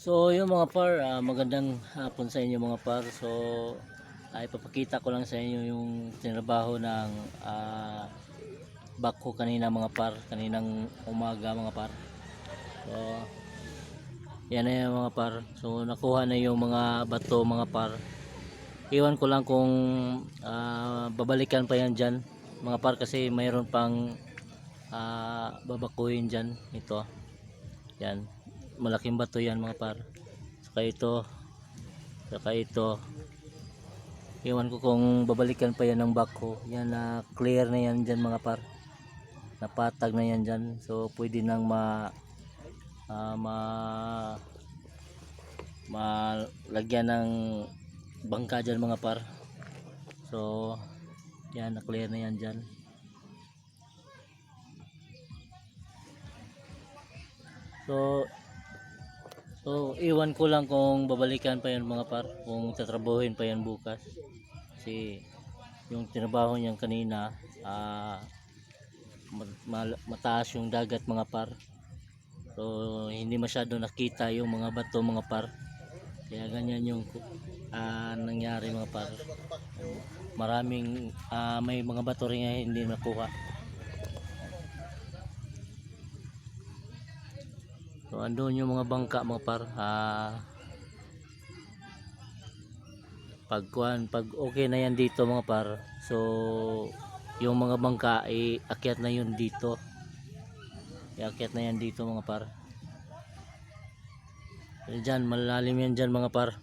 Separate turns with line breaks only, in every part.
So yung mga par, ah, magandang hapon sa inyo mga par. So ay papakita ko lang sa inyo yung tinrabaho ng ah, backhoe kanina mga par, kaninang umaga mga par. So yan na yung mga par. So nakuha na yung mga bato mga par. Iwan ko lang kung ah, babalikan pa yan dyan mga par kasi mayroon pang ah, babakuhin dyan ito. Yan malaking bato yan mga par. Saka ito saka ito. Iwan ko kung babalikan pa yan ng backhoe yan na clear na yan dyan mga par. Napatag na yan dyan. So pwede nang ma ah, ma malagyan ng bangka dyan mga par. So yan na clear na yan dyan. So So, iwan ko lang kung babalikan pa yan mga par, kung tatrabahuin pa yan bukas. Kasi yung tinabaho niyan kanina, ah ma- ma- mataas yung dagat mga par. So, hindi masyado nakita yung mga bato mga par. Kaya ganyan yung ah, nangyari mga par. Maraming ah, may mga bato rin hindi nakuha. So andun yung mga bangka mga par. Ah, pag kuhan, pag okay na yan dito mga par. So yung mga bangka ay akyat na yun dito. Iakyat na yan dito mga par. So, dyan, malalim yan dyan mga par.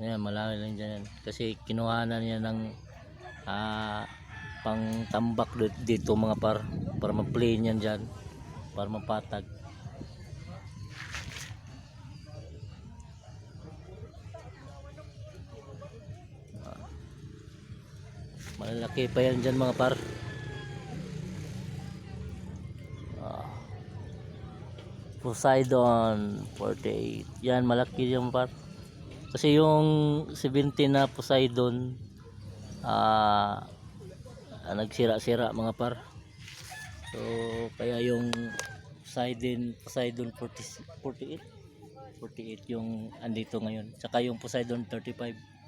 Ayan, malalim dyan yan. Kasi kinuhanan niya ng ah, pang tambak dito mga par. Para ma-plane yan dyan. Para mapatag. Malalaki pa yan dyan mga par. Ah. Poseidon 48. Yan malaki yung par. Kasi yung 17 na Poseidon ah ah, nagsira-sira mga par. So kaya yung Poseidon Poseidon 40, 48 48 yung andito ngayon. Tsaka yung Poseidon 35.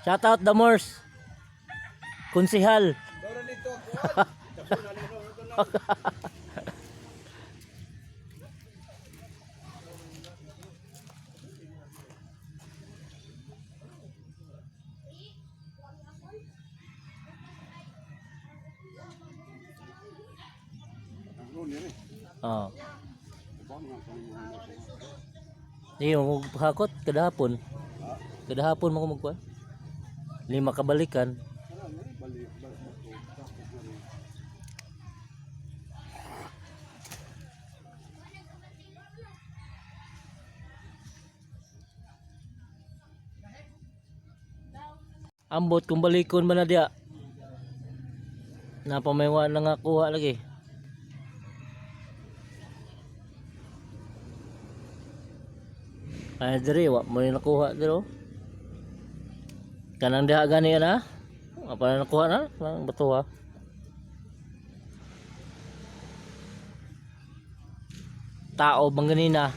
Shout out the Moors. Konsihal. Oh. Di mo hakot kadahapon. Kadahapon mo ko magkuan. Lima kabalikan. Ambot kung balikon man na diya. Napamaywa na nga kuha lagi. Ay diri wa mo nakuha diro. Kanang diha gani na. Apa na nakuha na? Nang bato ha. Tao bang ganina?